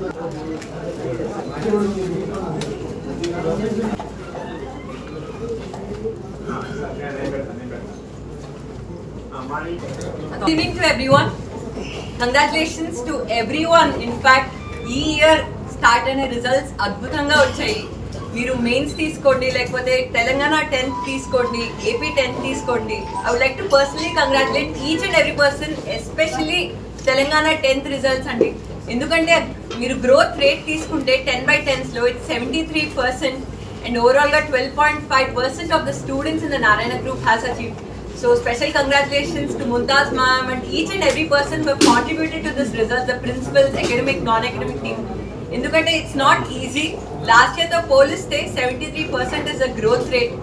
Good evening to everyone. Congratulations to everyone. In fact, ఈ year start అయిన results అద్భుతంగా వచ్చాయి మీరు మెయిన్స్ తీసుకోండి లేకపోతే తెలంగాణ టెన్త్ తీసుకోండి ఏపీ టెన్త్ తీసుకోండి I would like to personally congratulate each and every person especially Telangana tenth results అండి ఎందుకంటే మీరు గ్రోత్ రేట్ తీసుకుంటే ten by టెన్స్లో it's seventy three percent and ఓవరాల్గా twelve point five percent of the students in the Narayana group has achieve So special congratulations to Mumtaz ma'am and each and every person who have contributed to this result, the principals, academic, non-academic team. ఎందుకంటే it's not easy last ఇయర్తో పోలిస్తే seventy three percent is a growth rate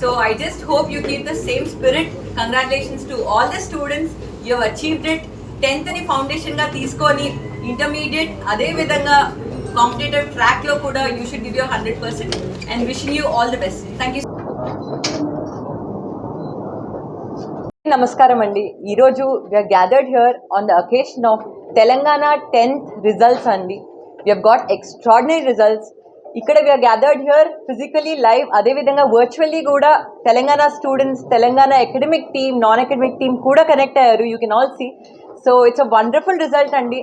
so I just hope you keep the same spirit congratulations to all the students you have achieved it టెన్త్ని ఫౌండేషన్గా తీసుకొని intermediate అదే విధంగా competitive ట్రాక్లో కూడా you should give you hundred percent and wishing you all the best thank you నమస్కారం అండి. ఈరోజు we're gathered here on the occasion of Telangana tenth results అండి. వీ గాట్ ఎక్స్ట్రాడినరీ రిజల్ట్స్ ఇక్కడ we're gathered here physically live అదేవిధంగా virtually కూడా Telangana students Telangana academic team non academic team కూడా connect అయ్యారు. You can all see so it's a wonderful result అండి.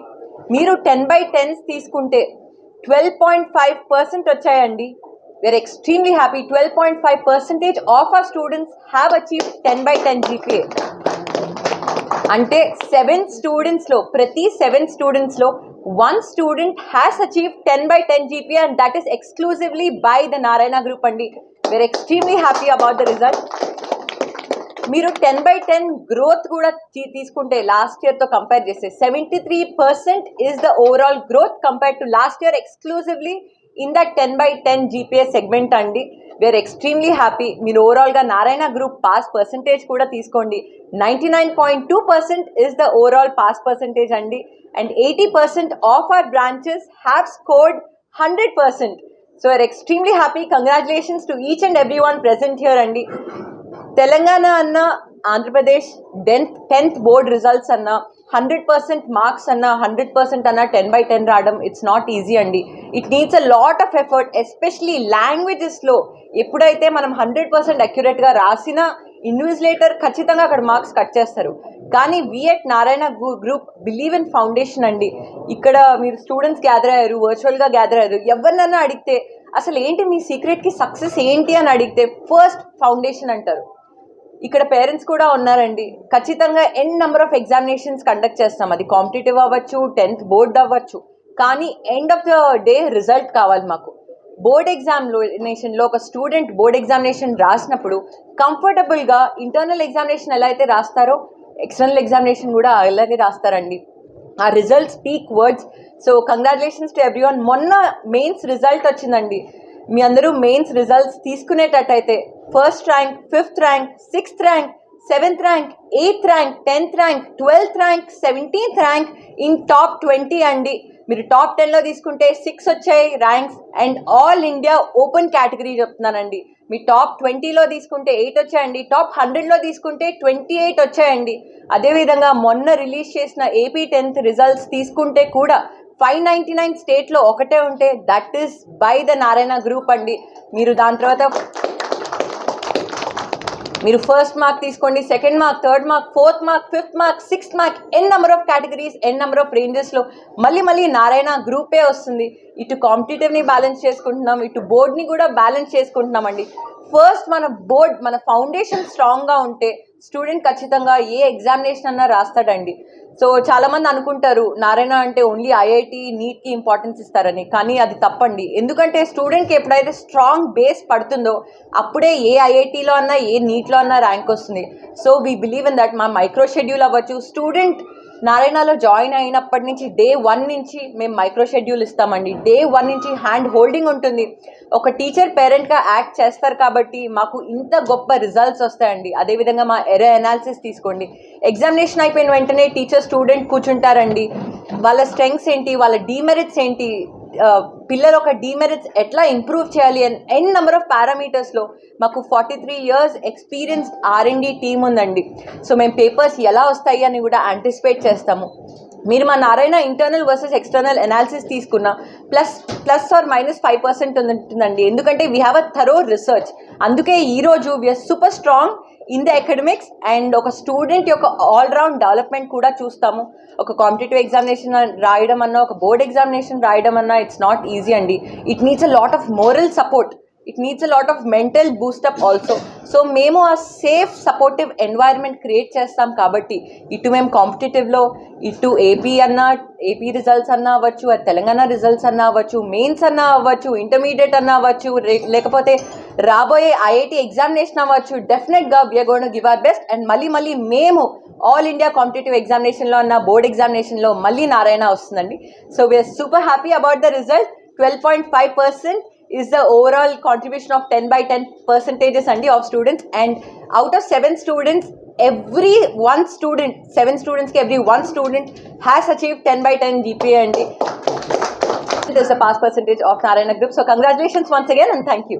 మీరు ten by tens తీసుకుంటే twelve point five percent వచ్చాయండి. We're extremely happy twelve point five percentage of our students have achieve ten by ten GPA అంటే seven స్టూడెంట్స్లో ప్రతి seven స్టూడెంట్స్లో one student has achieve ten by ten GP and that is exclusively by the Narayana group అండి. We're extremely happy about the result మీరు ten by ten growth కూడా తీసుకుంటే last ఇయర్తో compare చేస్తే seventy three percent is the overall growth compare to last year exclusively in that ten by ten GPS segment అండి. We're extremely happy మీరు ఓవరాల్గా Narayana group pass percentage కూడా తీసుకోండి. Ninety nine point two percent is the overall pass percentage అండి. And eighty percent of our branches have scored hundred percent so are extremely happy congratulations to each and every one present here అండి. తెలంగాణ అన్న Andhra Pradesh tenth tenth board results అన్న hundred percent marks అన్న hundred percent అన్న ten by ten రావడం it's not easy అండి. It needs a lot of effort especially లాంగ్వేజెస్లో ఎప్పుడైతే మనం hundred percent అక్యురేట్గా రాసినా ఇన్విజిలేటర్ ఖచ్చితంగా అక్కడ మార్క్స్ కట్ చేస్తారు. కానీ we at Narayana group believe in foundation అండి. ఇక్కడ మీరు స్టూడెంట్స్ గ్యాదర్ అయ్యారు వర్చువల్గా గ్యాదర్ అయ్యారు ఎవరినన్నా అడిగితే అసలు ఏంటి మీ సీక్రెట్కి సక్సెస్ ఏంటి? అని అడిగితే ఫస్ట్ ఫౌండేషన్ అంటారు. ఇక్కడ పేరెంట్స్ కూడా ఉన్నారండి. ఖచ్చితంగా N number of examinations conduct చేస్తాం. అది కాంపిటేటివ్ అవ్వచ్చు టెన్త్ బోర్డ్ అవ్వచ్చు. కానీ end of the day result కావాలి మాకు. బోర్డ్ ఎగ్జామినేషన్లో ఒక స్టూడెంట్ బోర్డ్ ఎగ్జామినేషన్ రాసినప్పుడు కంఫర్టబుల్గా ఇంటర్నల్ ఎగ్జామినేషన్ ఎలా అయితే రాస్తారో ఎక్స్టర్నల్ ఎగ్జామినేషన్ కూడా అలాగే రాస్తారండి. ఆ result speak words so congratulations to every one మొన్న మెయిన్స్ రిజల్ట్ వచ్చిందండి. మీ అందరూ mains results తీసుకునేటట్టయితే first rank fifth rank sixth rank seventh rank eighth rank tenth rank twelfth rank seventeenth rank in top twenty అండి. మీరు top టెన్లో తీసుకుంటే six వచ్చాయి ranks and all India open category చెప్తున్నానండి. మీ టాప్ ట్వంటీలో తీసుకుంటే ఎయిట్ వచ్చాయండి. టాప్ హండ్రెడ్లో తీసుకుంటే ట్వంటీ ఎయిట్ వచ్చాయండి. అదేవిధంగా మొన్న రిలీజ్ చేసిన ఏపీ టెన్త్ రిజల్ట్స్ తీసుకుంటే కూడా ఫైవ్ నైంటీ నైన్ స్టేట్లో ఒకటే ఉంటే that is by the Narayana group అండి. మీరు దాని తర్వాత మీరు ఫస్ట్ మార్క్ తీసుకోండి second mark third mark fourth mark fifth mark sixth mark N number of categories N number of రేంజెస్లో మళ్ళీ మళ్ళీ నారాయణ గ్రూపే వస్తుంది. ఇటు కాంపిటేటివ్ని బ్యాలెన్స్ చేసుకుంటున్నాం ఇటు బోర్డ్ని కూడా బ్యాలెన్స్ చేసుకుంటున్నామండి ఫస్ట్ మన బోర్డ్ మన ఫౌండేషన్ స్ట్రాంగ్గా ఉంటే స్టూడెంట్ ఖచ్చితంగా ఏ ఎగ్జామినేషన్ అన్నా రాస్తాడండి. సో చాలామంది అనుకుంటారు నారాయణ అంటే ఓన్లీ ఐఐటి నీట్కి ఇంపార్టెన్స్ ఇస్తారని. కానీ అది తప్పండి. ఎందుకంటే స్టూడెంట్కి ఎప్పుడైతే స్ట్రాంగ్ బేస్ పడుతుందో అప్పుడే ఏ ఐఐటీలో అన్నా ఏ నీట్లో అన్నా ర్యాంక్ వస్తుంది. So we believe in that మా మైక్రో షెడ్యూల్ అవ్వచ్చు. స్టూడెంట్ నారాయణలో జాయిన్ అయినప్పటి నుంచి డే వన్ నుంచి మేము మైక్రో షెడ్యూల్ ఇస్తామండి. డే వన్ నుంచి హ్యాండ్ హోల్డింగ్ ఉంటుంది. ఒక టీచర్ పేరెంట్గా యాక్ట్ చేస్తారు కాబట్టి మాకు ఇంత గొప్ప రిజల్ట్స్ వస్తాయండి. అదేవిధంగా మా ఎర్ర అనాలిసిస్ తీసుకోండి. ఎగ్జామినేషన్ అయిపోయిన వెంటనే టీచర్ స్టూడెంట్ కూర్చుంటారండి. వాళ్ళ స్ట్రెంగ్స్ ఏంటి? వాళ్ళ డీమెరిట్స్ ఏంటి? పిల్లల ఒక డీమెరిట్స్ ఎట్లా ఇంప్రూవ్ చేయాలి అని ఎన్ నెంబర్ ఆఫ్ పారామీటర్స్లో మాకు forty three years experienced R and team ఉందండి. సో మేము పేపర్స్ ఎలా వస్తాయి అని కూడా యాంటిసిపేట్ చేస్తాము. మీరు మా Narayana internal versus external analysis తీసుకున్న plus plus or minus five percent ఉంటుందండి. ఎందుకంటే we have a thorough research అందుకే ఈరోజు we're super strong in the academics and ఒక స్టూడెంట్ యొక్క ఆల్రౌండ్ డెవలప్మెంట్ కూడా చూస్తాము. ఒక కాంపిటేటివ్ ఎగ్జామినేషన్ రాయడం అన్నా ఒక బోర్డ్ ఎగ్జామినేషన్ రాయడం అన్నా ఇట్స్ నాట్ ఈజీ అండి. It needs a lot of moral support it needs a lot of mental boost up also so మేము ఆ సేఫ్ సపోర్టివ్ ఎన్వైర్న్మెంట్ క్రియేట్ చేస్తాం కాబట్టి ఇటు మేము కాంపిటేటివ్లో ఇటు ఏపీ అన్నా ఏపీ రిజల్ట్స్ అన్నా అవ్వచ్చు తెలంగాణ రిజల్ట్స్ అన్నా అవ్వచ్చు మెయిన్స్ అన్నా అవ్వచ్చు ఇంటర్మీడియట్ అన్నా అవ్వచ్చు లేకపోతే రాబోయే ఐఐటి ఎగ్జామినేషన్ అవ్వచ్చు. డెఫినెట్గా వియగోను గివ్ ఆర్ బెస్ట్ అండ్ మళ్ళీ మళ్ళీ మేము ఆల్ ఇండియా కాంపిటేటివ్ ఎగ్జామినేషన్లో ఉన్న బోర్డ్ ఎగ్జామినేషన్లో మళ్ళీ నారాయణ వస్తుందండి. So we're super happy about the result twelve point five percent is the overall contribution of ten by ten percentages అండి of students and out of seven students every one student seven స్టూడెంట్స్కి every one student has achieve ten by ten GPA అండి. This the pass percentage of Narayana group so congratulations once again and thank you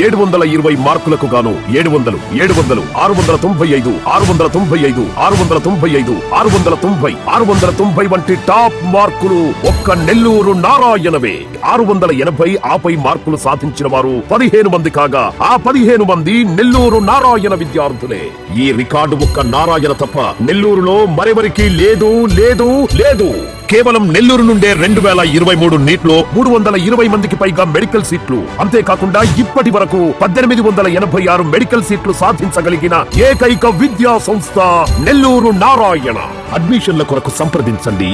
ఏడు వందల ఇరవై మార్కులకు గాను ఏడు వందలు ఏడు వందలు ఆరు వందల తొంభై ఐదు ఆరు వందల తొంభై ఐదు ఆరు వందల తొంభై ఐదు ఆరు వందల తొంభై ఆరు వందల తొంభై వంటి టాప్ మార్కులు ఒక్క నెల్లూరు నారాయణవే. ఆరు వందల ఎనభై ఆపై మార్కులు సాధించిన వారు పదిహేను మంది కాగా ఆ పదిహేను మంది నెల్లూరు నారాయణ విద్యార్థులే. ఈ రికార్డు ఒక్క నారాయణ తప్ప నెల్లూరులో మరెవరికి లేదు లేదు లేదు. కేవలం నెల్లూరు నుండే రెండు వేల ఇరవై మూడు నీట్లో మూడు వందల ఇరవై మందికి పైగా మెడికల్ సీట్లు. అంతేకాకుండా ఇప్పటి వరకు వరకు పద్దెనిమిది వందల ఎనభై ఆరు మెడికల్ సీట్లు సాధించగలిగిన ఏకైక విద్యా సంస్థ నెల్లూరు నారాయణ. అడ్మిషన్ల కొరకు సంప్రదించండి.